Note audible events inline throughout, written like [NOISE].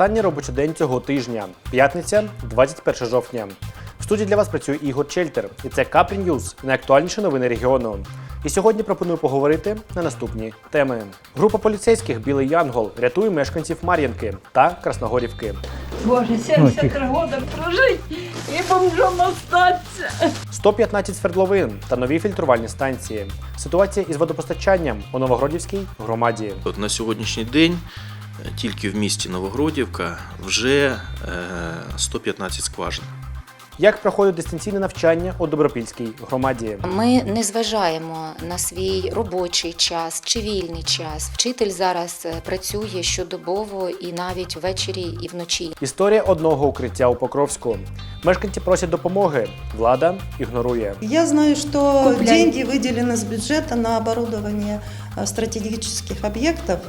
Останній робочий день цього тижня. П'ятниця, 21 жовтня. В студії для вас працює Ігор Чельтер, і це Капрі Ньюз, найактуальніші новини регіону. І сьогодні пропоную поговорити на наступні теми. Група поліцейських Білий Янгол рятує мешканців Мар'їнки та Красногорівки. Боже, 73 года прожить і бомжом остаться. 115 свердловин та нові фільтрувальні станції. Ситуація із водопостачанням у Новогродівській громаді. От на сьогоднішній день тільки в місті Новогродівка вже е, 115 скважин. Як проходить дистанційне навчання у Добропільській громаді? Ми не зважаємо на свій робочий час чи вільний час. Вчитель зараз е, працює щодобово і навіть ввечері і вночі. Історія одного укриття у Покровську. Мешканці просять допомоги. Влада ігнорує. Я знаю, что Купляй. деньги выделены с бюджета на оборудование э, стратегических объектов,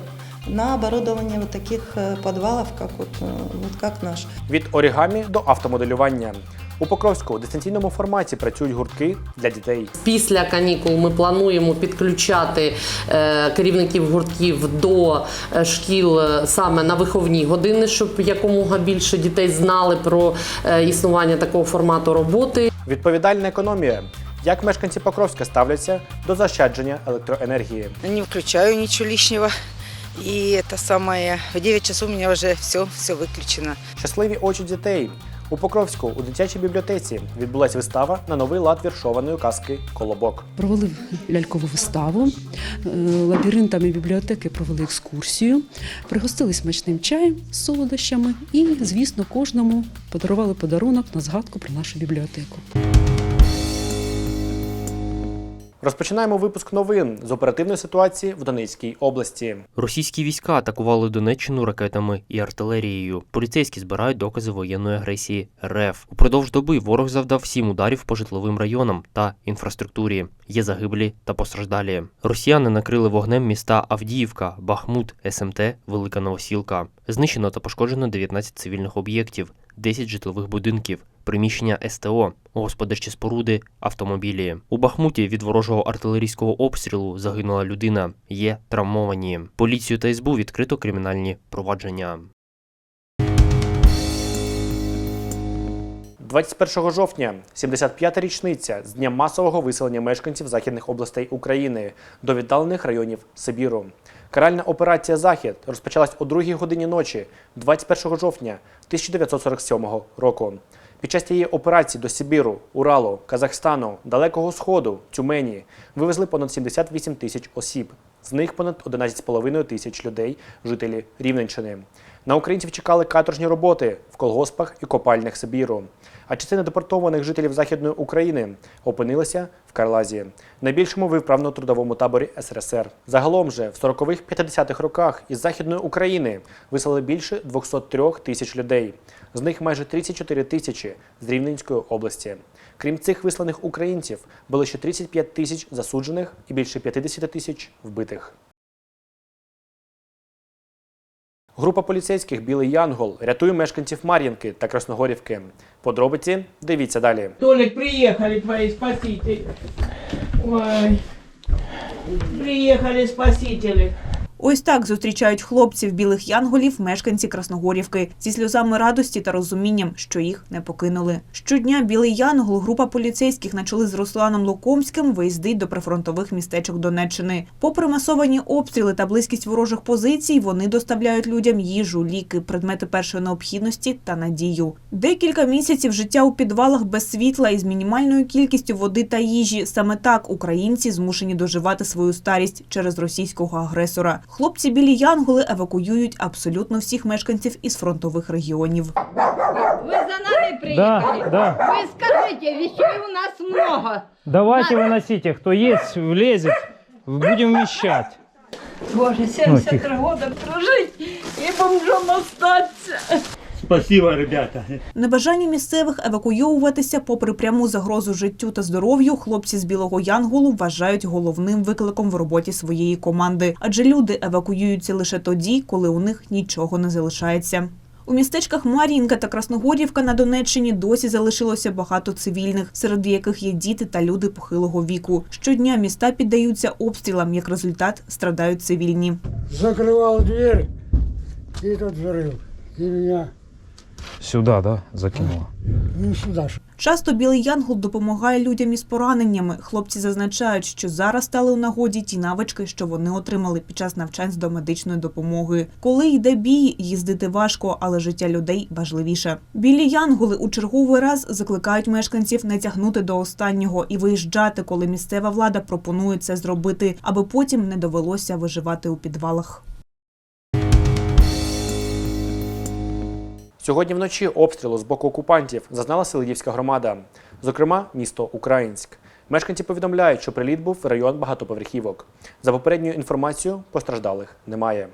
на оборудование вот таких э, подвалов, как вот, э, вот как наш. Від орігамі до автомоделювання. У Покровську у дистанційному форматі працюють гуртки для дітей. Після канікул ми плануємо підключати е, керівників гуртків до е, шкіл е, саме на виховні години, щоб якомога більше дітей знали про е, існування такого формату роботи. Відповідальна економія. Як мешканці Покровська ставляться до заощадження електроенергії? Не включаю ничего лишнего. И это самое, в 9 часов у меня уже все, все выключено. Щасливі очі дітей. У Покровську у дитячій бібліотеці відбулася вистава на новий лад віршованої казки Колобок. Провели лялькову виставу, е, лабіринтами бібліотеки провели екскурсію, пригостили смачним чаєм з солодощами і, звісно, кожному подарували подарунок на згадку про нашу бібліотеку. Розпочинаємо випуск новин з оперативної ситуації в Донецькій області. Російські війська атакували Донеччину ракетами і артилерією. Поліцейські збирають докази воєнної агресії РФ. Упродовж доби ворог завдав сім ударів по житловим районам та інфраструктурі. Є загиблі та постраждалі. Росіяни накрили вогнем міста Авдіївка, Бахмут, СМТ, Велика Новосілка. Знищено та пошкоджено 19 цивільних об'єктів, 10 житлових будинків, приміщення СТО, господарчі споруди, автомобілі. У Бахмуті від ворожого артилерійського обстрілу загинула людина. Є травмовані. Поліцію та СБУ відкрито кримінальні провадження. 21 жовтня 75-та річниця з дня масового виселення мешканців західних областей України до віддалених районів Сибіру. Каральна операція Захід розпочалась о 2 годині ночі 21 жовтня 1947 року. Під час цієї операції до Сибіру, Уралу, Казахстану, Далекого Сходу, Тюмені вивезли понад 78 тисяч осіб. З них понад 11,5 тисяч людей, жителі Рівненщини. На українців чекали каторжні роботи в колгоспах і копальнях Сибіру. А частина депортованих жителів Західної України опинилася в Карлазі, найбільшому виправно-трудовому таборі СРСР. Загалом же в 40-х-50-х роках із Західної України виселили більше 203 тисяч людей. З них майже 34 тисячі з Рівненської області. Крім цих висланих українців, було ще 35 тисяч засуджених і більше 50 тисяч вбитих. Група поліцейських Білий Янгол рятує мешканців Мар'їнки та Красногорівки. Подробиці дивіться далі. Толік, приїхали твої спасителі. Ой. Приїхали спасители. Ось так зустрічають хлопців білих янголів мешканці Красногорівки зі сльозами радості та розумінням, що їх не покинули. Щодня білий янгол, група поліцейських на чолі з Русланом Лукомським виїздить до прифронтових містечок Донеччини. Попри масовані обстріли та близькість ворожих позицій, вони доставляють людям їжу, ліки, предмети першої необхідності та надію. Декілька місяців життя у підвалах без світла і з мінімальною кількістю води та їжі. Саме так українці змушені доживати свою старість через російського агресора. Хлопці білі янголи евакуюють абсолютно всіх мешканців із фронтових регіонів. Вы за нами приехали? Да, да. Вы скажите, вещей у нас много. Давайте выносите. Кто есть, влезет. Будем вмещать. Боже, 73 года прожить и бомжом остаться. Спасибо, ребята. Небажання місцевих евакуйовуватися, попри пряму загрозу життю та здоров'ю, хлопці з білого янголу вважають головним викликом в роботі своєї команди, адже люди евакуюються лише тоді, коли у них нічого не залишається. У містечках Мар'їнка та Красногорівка на Донеччині досі залишилося багато цивільних, серед яких є діти та люди похилого віку. Щодня міста піддаються обстрілам, як результат страдають цивільні. Закрывал дверь, и тут взрыв. Сюда, да, закинула? Часто білий янгол допомагає людям із пораненнями. Хлопці зазначають, що зараз стали у нагоді ті навички, що вони отримали під час навчань з домедичної допомоги. Коли йде бій, їздити важко, але життя людей важливіше. Білі янголи у черговий раз закликають мешканців не тягнути до останнього і виїжджати, коли місцева влада пропонує це зробити, аби потім не довелося виживати у підвалах. Сьогодні вночі обстрілу з боку окупантів зазнала Селидівська громада, зокрема місто Українськ. Мешканці повідомляють, що приліт був в район багатоповерхівок. За попередньою інформацією, постраждалих немає.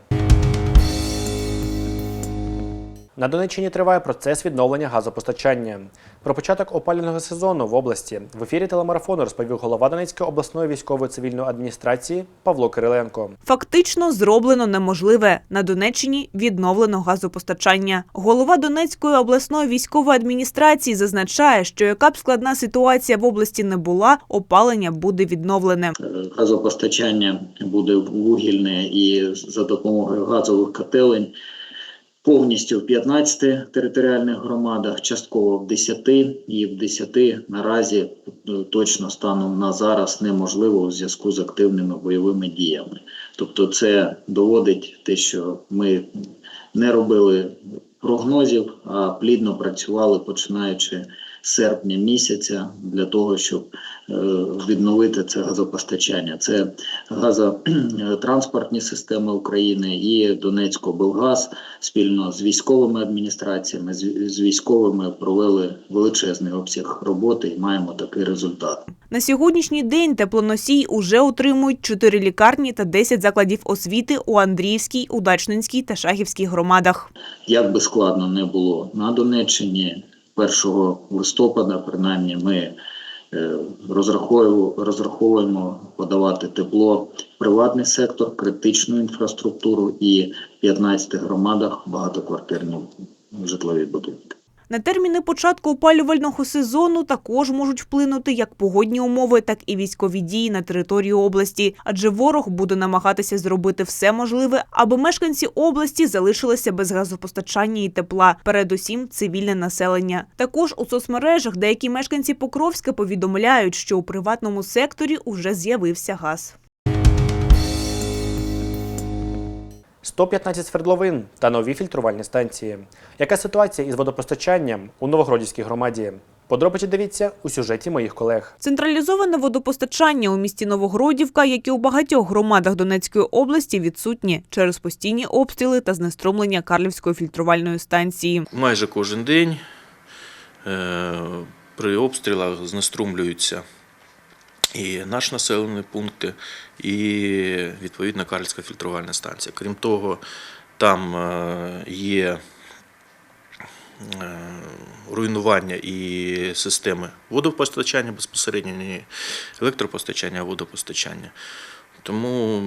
На Донеччині триває процес відновлення газопостачання. Про початок опалювального сезону в області в ефірі телемарафону розповів голова Донецької обласної військової цивільної адміністрації Павло Кириленко. Фактично зроблено неможливе. На Донеччині відновлено газопостачання. Голова Донецької обласної військової адміністрації зазначає, що яка б складна ситуація в області не була, опалення буде відновлене. газопостачання буде вугільне і за допомогою газових котелень повністю в 15 територіальних громадах, частково в 10, і в 10 наразі е, точно станом на зараз неможливо у зв'язку з активними бойовими діями. Тобто, це доводить те, що ми не робили прогнозів, а плідно працювали починаючи серпня місяця для того, щоб е, відновити це газопостачання. Це газотранспортні системи України і Донецькоблгаз спільно з військовими адміністраціями, з, військовими провели величезний обсяг роботи і маємо такий результат. На сьогоднішній день теплоносій уже утримують 4 лікарні та 10 закладів освіти у Андріївській, Удачненській та Шахівській громадах. Як би складно не було на Донеччині 1 листопада, принаймні, ми е, розраховуємо, подавати тепло приватний сектор, критичну інфраструктуру і в 15 громадах багатоквартирні житлові будинки. На терміни початку опалювального сезону також можуть вплинути як погодні умови, так і військові дії на території області, адже ворог буде намагатися зробити все можливе, аби мешканці області залишилися без газопостачання і тепла, передусім цивільне населення. Також у соцмережах деякі мешканці Покровська повідомляють, що у приватному секторі уже з'явився газ. 115 свердловин та нові фільтрувальні станції. Яка ситуація із водопостачанням у Новогродівській громаді? Подробиці дивіться у сюжеті моїх колег. Централізоване водопостачання у місті Новогродівка, як і у багатьох громадах Донецької області, відсутні через постійні обстріли та знеструмлення Карлівської фільтрувальної станції. Майже кожен день е, при обстрілах знеструмлюються і наш населені пункти, і відповідно Карльська фільтрувальна станція. Крім того, там е, є е, руйнування і системи водопостачання безпосередньо, не електропостачання, водопостачання. Тому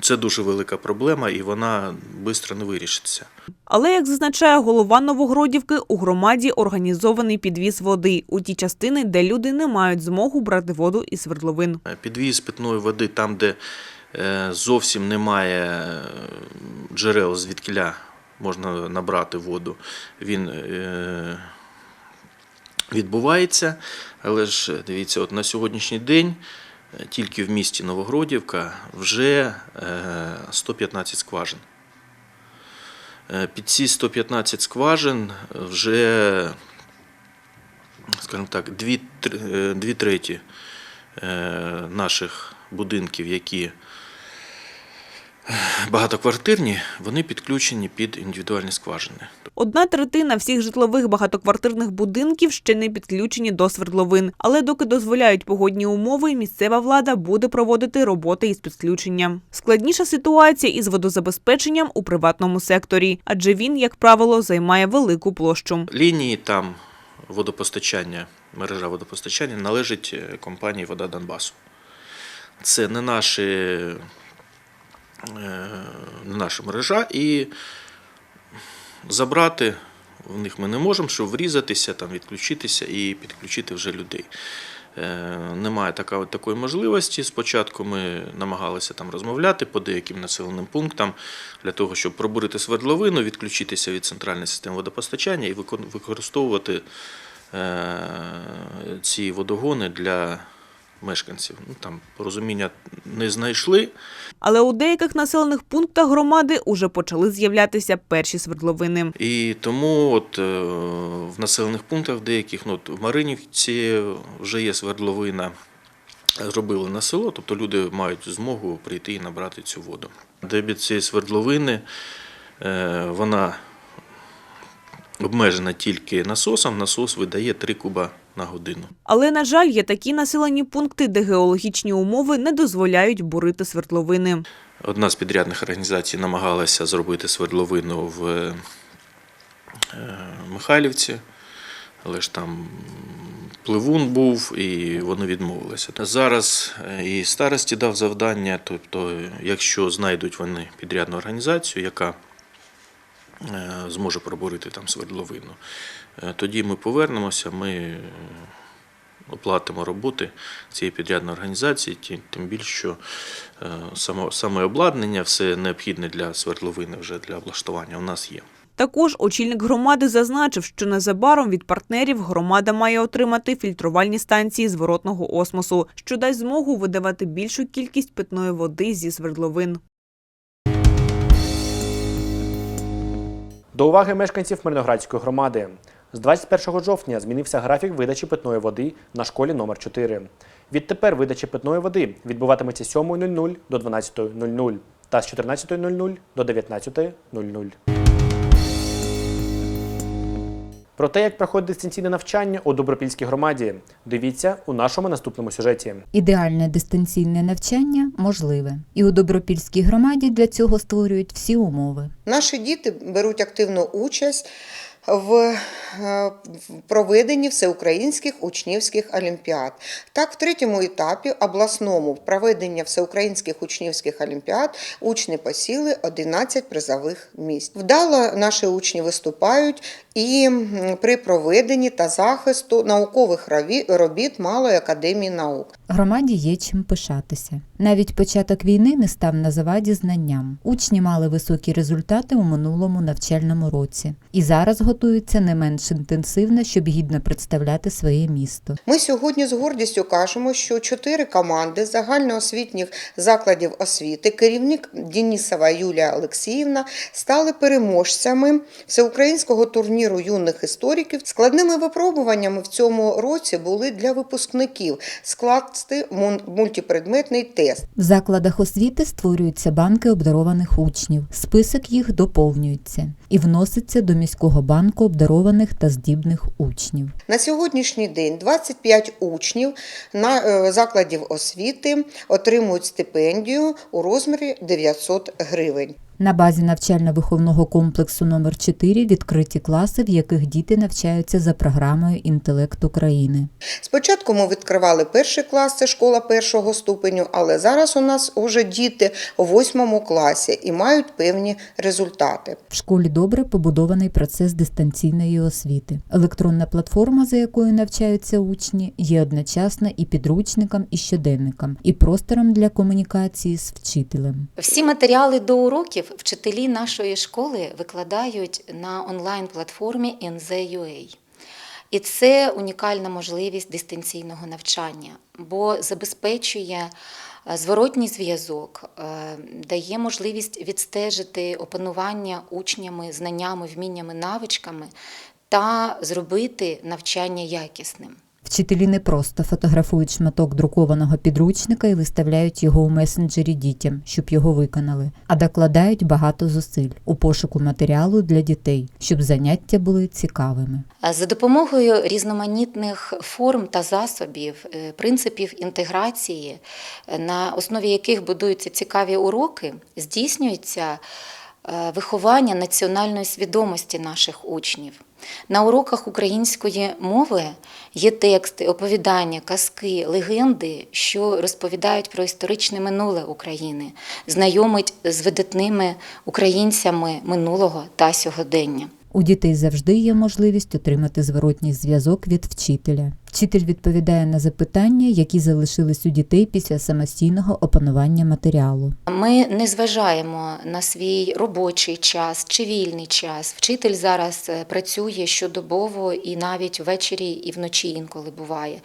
це дуже велика проблема і вона швидко не вирішиться. Але, як зазначає голова Новогродівки, у громаді організований підвіз води у ті частини, де люди не мають змогу брати воду із свердловин. Підвіз питної води там, де е, зовсім немає е, джерел, звідкиля можна набрати воду, він е, відбувається. Але ж дивіться, от на сьогоднішній день тільки в місті Новогродівка вже е, 115 скважин. Е, Під ці 115 скважин вже, скажімо так, дві, е, треті е, наших будинків, які багатоквартирні, вони підключені під індивідуальні скважини. Одна третина всіх житлових багатоквартирних будинків ще не підключені до свердловин. Але доки дозволяють погодні умови, місцева влада буде проводити роботи із підключенням. Складніша ситуація із водозабезпеченням у приватному секторі, адже він, як правило, займає велику площу. Лінії там водопостачання, мережа водопостачання належить е, компанії Вода Донбасу. Це не, наші, наша мережа, і забрати в них ми не можемо, щоб врізатися, там, відключитися і підключити вже людей. е, немає така, такої можливості. Спочатку ми намагалися там розмовляти по деяким населеним пунктам для того, щоб пробурити свердловину, відключитися від центральної системи водопостачання і використовувати е, ці водогони для мешканців. Ну, там порозуміння не знайшли. Але у деяких населених пунктах громади уже почали з'являтися перші свердловини. І тому от, е, в населених пунктах деяких, ну, от в Маринівці вже є свердловина, зробили на село, тобто люди мають змогу прийти і набрати цю воду. Дебіт цієї свердловини, е, вона обмежена тільки насосом, насос видає 3 куба на годину. Але, на жаль, є такі населені пункти, де геологічні умови не дозволяють бурити свердловини. Одна з підрядних організацій намагалася зробити свердловину в е, Михайлівці, але ж там пливун був і вони відмовилися. Зараз е, і старості дав завдання, тобто, якщо знайдуть вони підрядну організацію, яка е, зможе пробурити там свердловину, е, тоді ми повернемося, ми е, оплатимо роботи цієї підрядної організації, ті- тим більше, що е, саме обладнання, все необхідне для свердловини вже для облаштування у нас є. Також очільник громади зазначив, що незабаром від партнерів громада має отримати фільтрувальні станції зворотного осмосу, що дасть змогу видавати більшу кількість питної води зі свердловин. До уваги мешканців Мирноградської громади. З 21 жовтня змінився графік видачі питної води на школі номер 4 Відтепер видача питної води відбуватиметься з 7.00 до 12.00 та з 14.00 до 19.00. Про те, як проходить дистанційне навчання у Добропільській громаді, дивіться у нашому наступному сюжеті. Ідеальне дистанційне навчання можливе, і у Добропільській громаді для цього створюють всі умови. Наші діти беруть активну участь в е, проведенні всеукраїнських учнівських олімпіад. Так, в третьому етапі обласному в проведення всеукраїнських учнівських олімпіад учні посіли 11 призових місць. Вдало наші учні виступають і при проведенні та захисту наукових робіт Малої академії наук. Громаді є чим пишатися. Навіть початок війни не став на заваді знанням. Учні мали високі результати у минулому навчальному році і зараз готуються не менш інтенсивно, щоб гідно представляти своє місто. Ми сьогодні з гордістю кажемо, що чотири команди загальноосвітніх закладів освіти, керівник Денісова Юлія Олексіївна, стали переможцями всеукраїнського турніру юних істориків. Складними випробуваннями в цьому році були для випускників скласти мультипредметний тест. В закладах освіти створюються банки обдарованих учнів. Список їх доповнюється і вноситься до міського банку обдарованих та здібних учнів. На сьогоднішній день 25 учнів на е, закладів освіти отримують стипендію у розмірі 900 гривень. На базі навчально-виховного комплексу номер 4 відкриті класи, в яких діти навчаються за програмою Інтелект України. Спочатку ми відкривали перший клас, це школа першого ступеню, але зараз у нас уже діти у восьмому класі і мають певні результати. В школі добре побудований процес дистанційної освіти. Електронна платформа, за якою навчаються учні, є одночасно і підручником, і щоденником, і простором для комунікації з вчителем. Всі матеріали до уроків вчителі нашої школи викладають на онлайн-платформі NZ.UA. І це унікальна можливість дистанційного навчання, бо забезпечує е, зворотній зв'язок, е, дає можливість відстежити опанування учнями знаннями, вміннями, навичками та зробити навчання якісним. Вчителі не просто фотографують шматок друкованого підручника і виставляють його у месенджері дітям, щоб його виконали, а докладають багато зусиль у пошуку матеріалу для дітей, щоб заняття були цікавими. За допомогою різноманітних форм та засобів, е, принципів інтеграції, е, на основі яких будуються цікаві уроки, здійснюється е, виховання національної свідомості наших учнів. На уроках української мови є тексти, оповідання, казки, легенди, що розповідають про історичне минуле України, знайомить з видатними українцями минулого та сьогодення. У дітей завжди є можливість отримати зворотній зв'язок від вчителя. Вчитель відповідає на запитання, які залишились у дітей після самостійного опанування матеріалу. Ми не зважаємо на свій робочий час чи вільний час. Вчитель зараз е, працює щодобово і навіть ввечері і вночі інколи буває.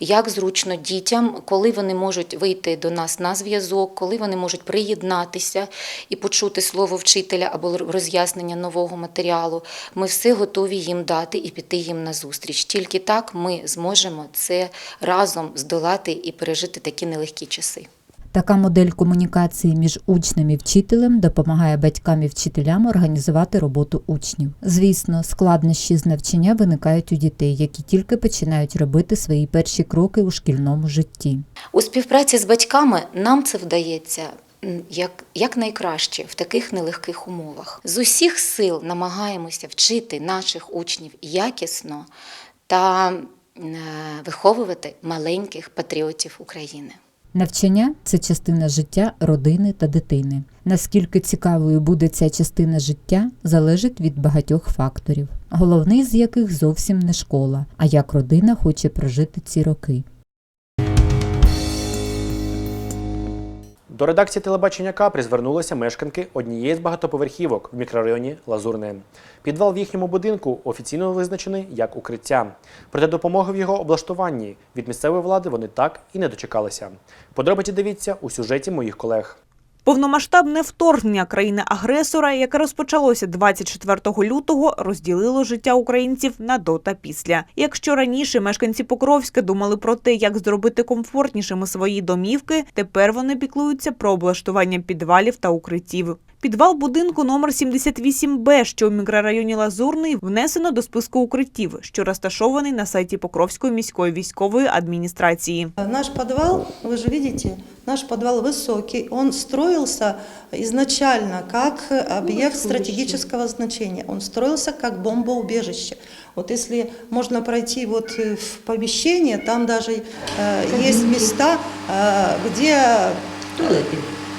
Як зручно дітям, коли вони можуть вийти до нас на зв'язок, коли вони можуть приєднатися і почути слово вчителя або роз'яснення нового матеріалу, ми все готові їм дати і піти їм на зустріч. Тільки так ми зможемо це разом здолати і пережити такі нелегкі часи. Така модель комунікації між учнем і вчителем допомагає батькам і вчителям організувати роботу учнів. Звісно, складнощі з навчання виникають у дітей, які тільки починають робити свої перші кроки у шкільному житті. У співпраці з батьками нам це вдається як, як найкраще в таких нелегких умовах. З усіх сил намагаємося вчити наших учнів якісно та виховувати маленьких патріотів України. Навчання це частина життя родини та дитини. Наскільки цікавою буде ця частина життя, залежить від багатьох факторів, головний з яких зовсім не школа, а як родина хоче прожити ці роки. До редакції телебачення Капрі звернулися мешканки однієї з багатоповерхівок в мікрорайоні Лазурне. Підвал в їхньому будинку офіційно визначений як укриття. Проте допомоги в його облаштуванні від місцевої влади вони так і не дочекалися. Подробиці дивіться у сюжеті моїх колег. Повномасштабне вторгнення країни-агресора, яке розпочалося 24 лютого, розділило життя українців на до та після. Якщо раніше мешканці Покровська думали про те, як зробити комфортнішими свої домівки, тепер вони піклуються про облаштування підвалів та укриттів. Підвал будинку номер 78Б, що у мікрорайоні Лазурний, внесено до списку укриттів, що розташований на сайті Покровської міської військової адміністрації. Наш подвал, вы же видите, наш подвал высокий, он строился изначально как объект стратегического значения, он строился как бомбоубежище. Вот если можно пройти вот э, в помещение, там даже э, есть места, э, где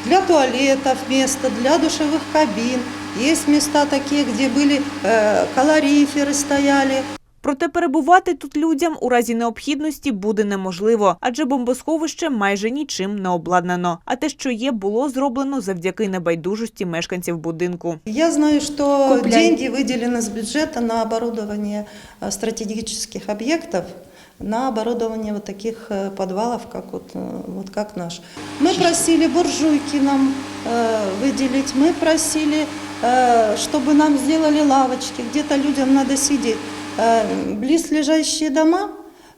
для туалетов место, для душевых кабин, есть места такие, где были э, калориферы стояли, Проте перебувати тут людям у разі необхідності буде неможливо, адже бомбосховище майже нічим не обладнано. А те, що є, було зроблено завдяки небайдужості мешканців будинку. Я знаю, что деньги выделены с бюджета на оборудование э, стратегических объектов, На оборудование вот таких э, подвалов, как вот, э, вот как наш. Мы просили буржуйки нам э, выделить, мы просили, э, чтобы нам сделали лавочки, где-то людям надо сидеть. Э, близлежащие дома,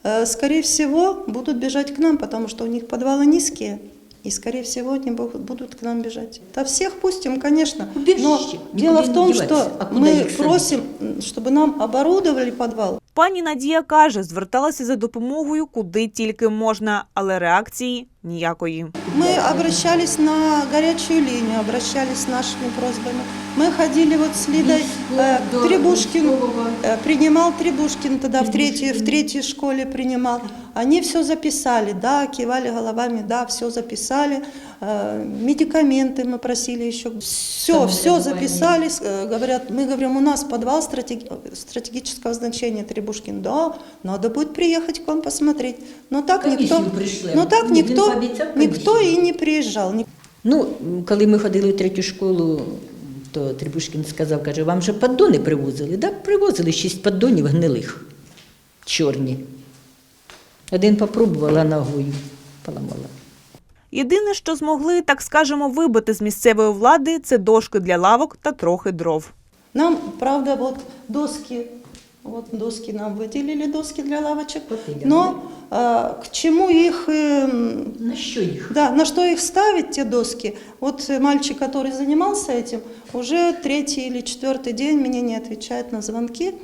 э, скорее всего, будут бежать к нам, потому что у них подвалы низкие. И, скорее всего, они бу- будут к нам бежать. Да всех пустим, конечно. Но дело в том, что мы просим, чтобы нам оборудовали подвал. Пані Надія каже, зверталася за допомогою куди тільки можна, але реакції ніякої. Мы обращались на горячую линию, обращались с нашими просьбами. Мы ходили вот с Лидой э, Требушкин, э, принимал Требушкин тогда в третьей, в третьей школе принимал. Они все записали, да, кивали головами, да, все записали. Э, Медикаменты мы просили еще. Все, все записали. С- э, Говорят, мы говорим, у нас подвал стратеги- стратегического значения Требушкин. Да, надо будет приехать к вам посмотреть. Но так никто, но так никто, никто и не приезжал. Ну, коли ми ходили в третю школу, то Трибушкін сказав, каже, вам же поддони привозили? Да, привозили шість поддонів гнилих, чорні. Один попробувала ногою, поламала. Єдине, що змогли, так скажемо, вибити з місцевої влади, це дошки для лавок та трохи дров. Нам, правда, вот доски, вот доски нам выделили, доски для лавочек. Но э, к чему их, эм, На що їх? да, на что их ставить, те доски? Вот э, мальчик, который занимался этим, уже третий или четвертый день мне не отвечает на звонки,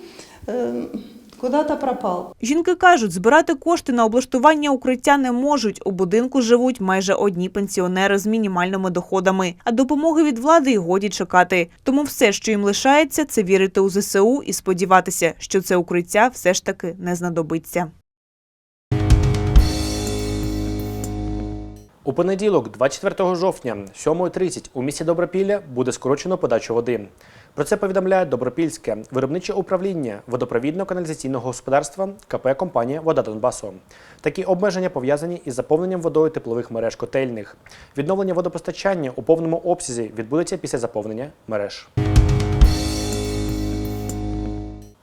эм, куда-то пропал. Жінки кажуть, збирати кошти на облаштування укриття не можуть. У будинку живуть майже одні пенсіонери з мінімальними доходами. А допомоги від влади й годі чекати. Тому все, що їм лишається, це вірити у ЗСУ і сподіватися, що це укриття все ж таки не знадобиться. У понеділок, 24 жовтня, 7.30 у місті Добропілля буде скорочено подачу води. Про це повідомляє Добропільське виробниче управління водопровідно-каналізаційного господарства КП компанія Вода Донбасу. Такі обмеження пов'язані із заповненням водою теплових мереж котельних. Відновлення водопостачання у повному обсязі відбудеться після заповнення мереж.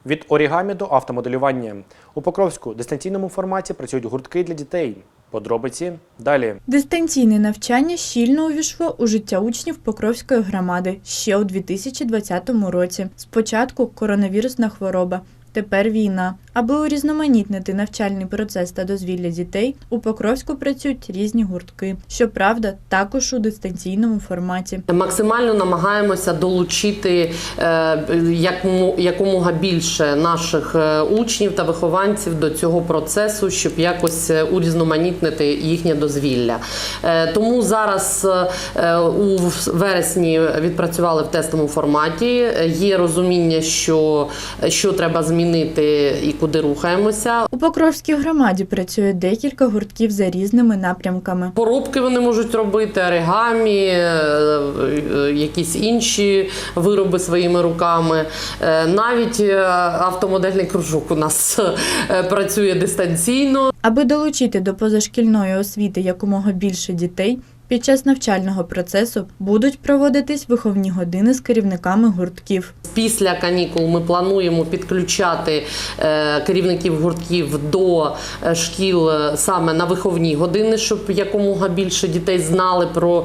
Від орігамі до автомоделювання. У Покровську дистанційному форматі працюють гуртки для дітей. Подробиці далі. Дистанційне навчання щільно увійшло у життя учнів Покровської громади ще у 2020 році. Спочатку коронавірусна хвороба, тепер війна. Аби урізноманітнити навчальний процес та дозвілля дітей, у Покровську працюють різні гуртки. Щоправда, також у дистанційному форматі. Максимально намагаємося долучити е, якомога більше наших е, учнів та вихованців до цього процесу, щоб якось е, урізноманітнити їхнє дозвілля. Тому зараз у вересні відпрацювали в тестовому форматі. Є розуміння, що, що треба змінити і куди рухаємося. У Покровській громаді працює декілька гуртків за різними напрямками. Поробки вони можуть робити, оригамі, е, е, якісь інші вироби своїми руками. Е, Навіть автомодельний кружок у нас працює дистанційно. Аби долучити до позашкільної освіти якомога більше дітей, під час навчального процесу будуть проводитись виховні години з керівниками гуртків. Після канікул ми плануємо підключати е, керівників гуртків до е, шкіл е, саме на виховні години, щоб якомога більше дітей знали про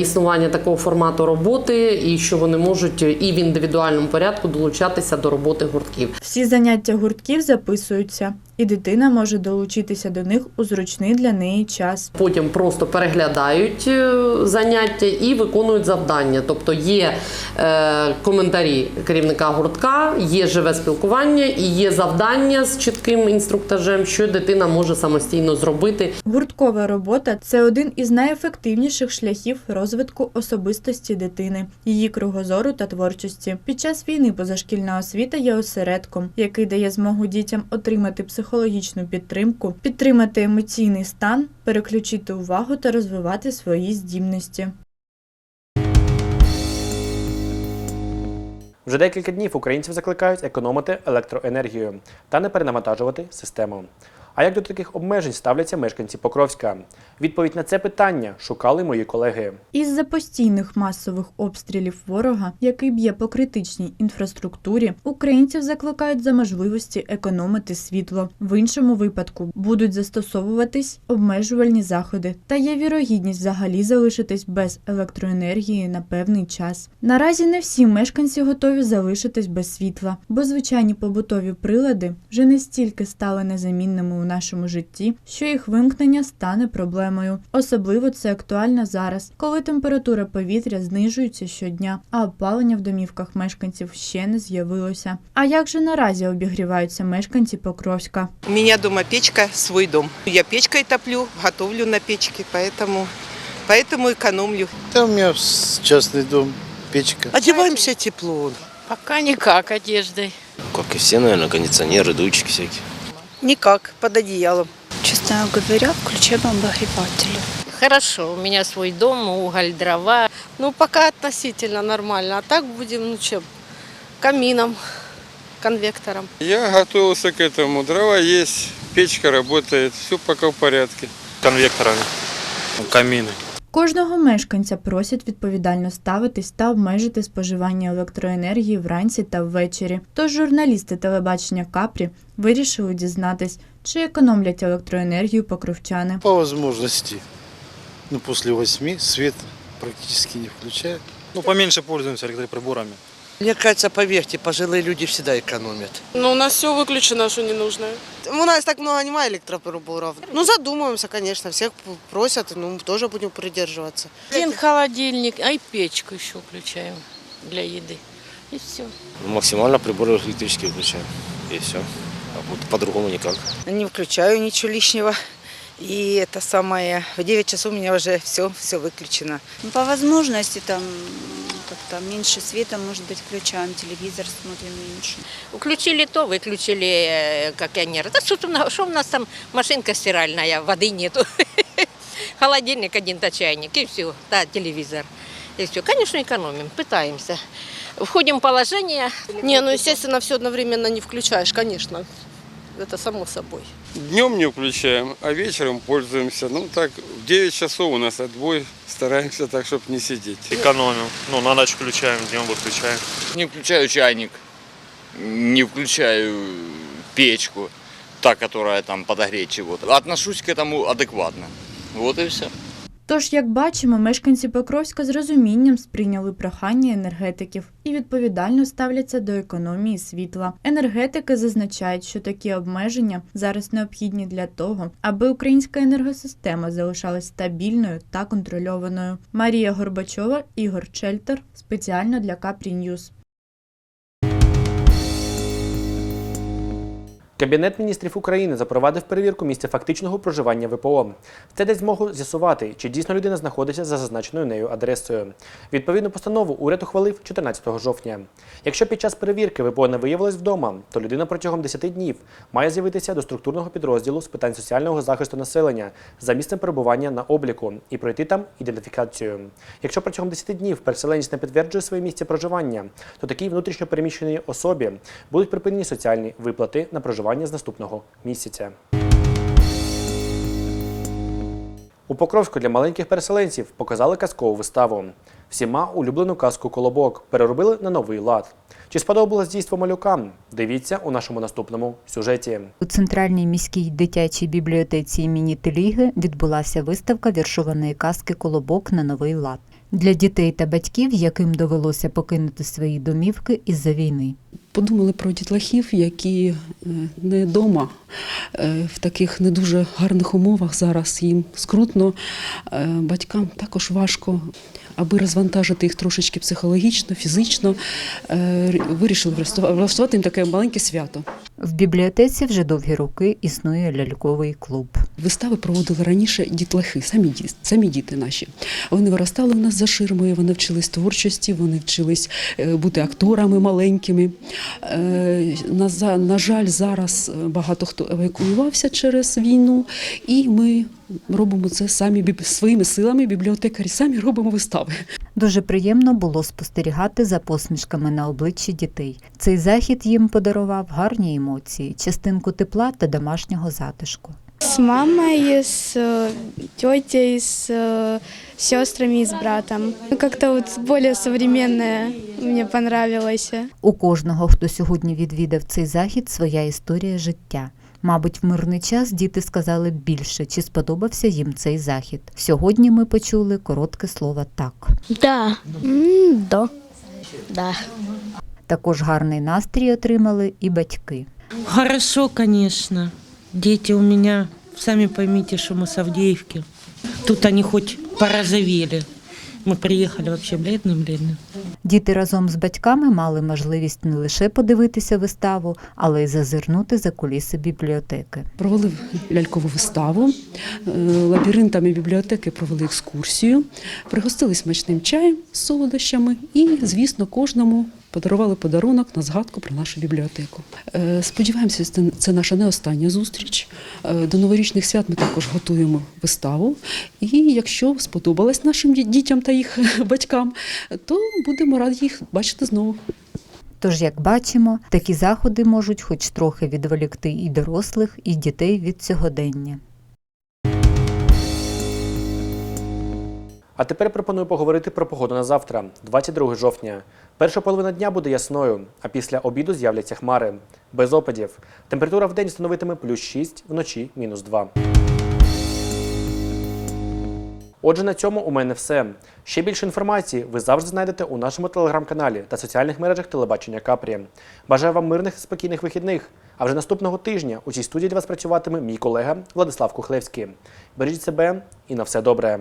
існування такого формату роботи, і що вони можуть і в індивідуальному порядку долучатися до роботи гуртків. Всі заняття гуртків записуються, і дитина може долучитися до них у зручний для неї час. Потім просто переглядають е, заняття і виконують завдання. Тобто є е, коментарі керівника гуртка, є живе спілкування і є завдання з чітким інструктажем, що дитина може самостійно зробити. Гурткова робота це один із найефективніших шляхів розвитку особистості дитини, її кругозору та творчості. Під час війни позашкільна освіта є осередком, який дає змогу дітям отримати психологічну підтримку, підтримати емоційний стан, переключити увагу та розвивати свої здібності. Вже декілька днів українців закликають економити електроенергію та не перенавантажувати систему. А як до таких обмежень ставляться мешканці Покровська? Відповідь на це питання шукали мої колеги. Із-за постійних масових обстрілів ворога, який б'є по критичній інфраструктурі, українців закликають за можливості економити світло. В іншому випадку будуть застосовуватись обмежувальні заходи, та є вірогідність взагалі залишитись без електроенергії на певний час. Наразі не всі мешканці готові залишитись без світла, бо звичайні побутові прилади вже настільки стали незамінними у нашому житті, що їх вимкнення стане проблемою. Особливо це актуально зараз, коли температура повітря знижується щодня, а опалення в домівках мешканців ще не з'явилося. А як же наразі обігріваються мешканці Покровська? У меня дома печка, свой дом. Я печкой топлю, готовлю на печке, поэтому, поэтому экономлю. Да, у меня с- частный дом, печка. Одеваемся тепло. Пока никак одеждой. Как и все, наверное, кондиционеры, дучки всякие. Никак, под одеялом. Честно говоря, включаем обогреватель. Хорошо, у меня свой дом, уголь, дрова. Ну, пока относительно нормально. А так будем, ну что, камином, конвектором. Я готовился к этому. Дрова есть, печка работает, все пока в порядке. конвекторами, камины. Кожного мешканця просять відповідально ставитись та обмежити споживання електроенергії вранці та ввечері. Тож журналісти телебачення Капрі вирішили дізнатись, чи економлять електроенергію покровчани. По можливості Ну, після восьми світ практично не включає. Ну, поменше пользуемся электроприборами. Мне кажется, поверьте, пожилые люди всегда экономят. Но у нас все выключено, что не нужно. У нас так много нема электроприборов. Ну, задумываемся, конечно, всех просят, ну, тоже будем придерживаться. Один холодильник, а и печку еще включаем для еды. И все. Максимально приборы электрические выключаем. И все. А вот по-другому никак. Не включаю ничего лишнего. И это самое, в 9 часов у меня уже все, все выключено. Ну, По возможности там как-то меньше света, может быть, включаем, телевизор смотрим меньше. Включили то, выключили э, кондиционер. Да что, у нас- что у нас там машинка стиральная, воды нету. [LAUGHS] Холодильник один, да чайник, и все, да, телевизор. И все. Конечно, экономим, пытаемся. Входим в положение. Не, ну, естественно, все одновременно не включаешь, конечно. Это само собой. Днем не включаем, а вечером пользуемся. Ну так, в 9 часов у нас отбой. Стараемся так, чтобы не сидеть. Экономим. Ну, на ночь включаем, днем выключаем. Не включаю чайник, не включаю печку, та, которая там подогреть чего-то. Отношусь к этому адекватно. Вот и все. Тож, як бачимо, мешканці Покровська з розумінням сприйняли прохання енергетиків і відповідально ставляться до економії світла. Енергетики зазначають, що такі обмеження зараз необхідні для того, аби українська енергосистема залишалась стабільною та контрольованою. Марія Горбачова, Ігор Чельтер спеціально для Капрі Ньюз. Кабінет міністрів України запровадив перевірку місця фактичного проживання ВПО. Це дасть змогу з'ясувати, чи дійсно людина знаходиться за зазначеною нею адресою. Відповідну постанову уряд ухвалив 14 жовтня. Якщо під час перевірки ВПО не виявилось вдома, то людина протягом 10 днів має з'явитися до структурного підрозділу з питань соціального захисту населення за місцем перебування на обліку і пройти там ідентифікацію. Якщо протягом 10 днів переселенець не підтверджує своє місце проживання, то такій внутрішньо переміщеній особі будуть припинені соціальні виплати на проживання з наступного місяця. У Покровську для маленьких переселенців показали казкову виставу. Всіма улюблену казку Колобок переробили на новий лад. Чи сподобалось дійство малюкам? Дивіться у нашому наступному сюжеті. У центральній міській дитячій бібліотеці імені Теліги відбулася виставка віршованої казки Колобок на новий лад для дітей та батьків, яким довелося покинути свої домівки із-за війни. Подумали про дітлахів, які е, не вдома, в таких не дуже гарних умовах зараз їм скрутно, е, батькам також важко. Аби розвантажити їх трошечки психологічно, фізично, е, вирішили влаштувати їм таке маленьке свято. В бібліотеці вже довгі роки існує ляльковий клуб. Вистави проводили раніше дітлахи, самі діти, самі діти наші. Вони виростали в нас за ширмою, вони вчились творчості, вони вчились е, бути акторами маленькими. Е, На, на жаль, зараз багато хто евакуювався через війну, і ми робимо це самі своїми силами, бібліотекарі самі робимо вистави. Дуже приємно було спостерігати за посмішками на обличчі дітей. Цей захід їм подарував гарні емоції, частинку тепла та домашнього затишку. С мамой, с э, тетей, с э, сестрами и с братом. Ну, Как-то вот более современное мне понравилось. У кожного, хто сьогодні відвідав цей захід, своя історія життя. Мабуть, в мирний час діти сказали більше, чи сподобався їм цей захід. Сьогодні ми почули коротке слово так. Да. да. Да. Також гарний настрій отримали і батьки. Хорошо, конечно. Дети у меня, сами поймите, что мы с Авдеевки. Тут они хоть порозовели. Мы приехали вообще бледные-бледные. Діти разом з батьками мали можливість не лише подивитися виставу, але й зазирнути за куліси бібліотеки. Провели лялькову виставу, е, лабіринтами бібліотеки провели екскурсію, пригостили смачним чаєм з солодощами і, звісно, кожному подарували подарунок на згадку про нашу бібліотеку. Е, Сподіваємося, це- наша не остання зустріч. Е, До новорічних свят ми також готуємо виставу. І якщо сподобалось нашим дітям та їх [LAUGHS] батькам, то будемо раді їх бачити знову. Тож, як бачимо, такі заходи можуть хоч трохи відволікти і дорослих, і дітей від сьогодення. А тепер пропоную поговорити про погоду на завтра, 22 жовтня. Перша половина дня буде ясною, а після обіду з'являться хмари. Без опадів. Температура в день становитиме плюс 6, вночі мінус 2. Отже, на цьому у мене все. Ще більше інформації ви завжди знайдете у нашому телеграм-каналі та соціальних мережах телебачення Капрі. Бажаю вам мирних та спокійних вихідних. А вже наступного тижня у цій студії для вас працюватиме мій колега Владислав Кухлевський. Бережіть себе і на все добре.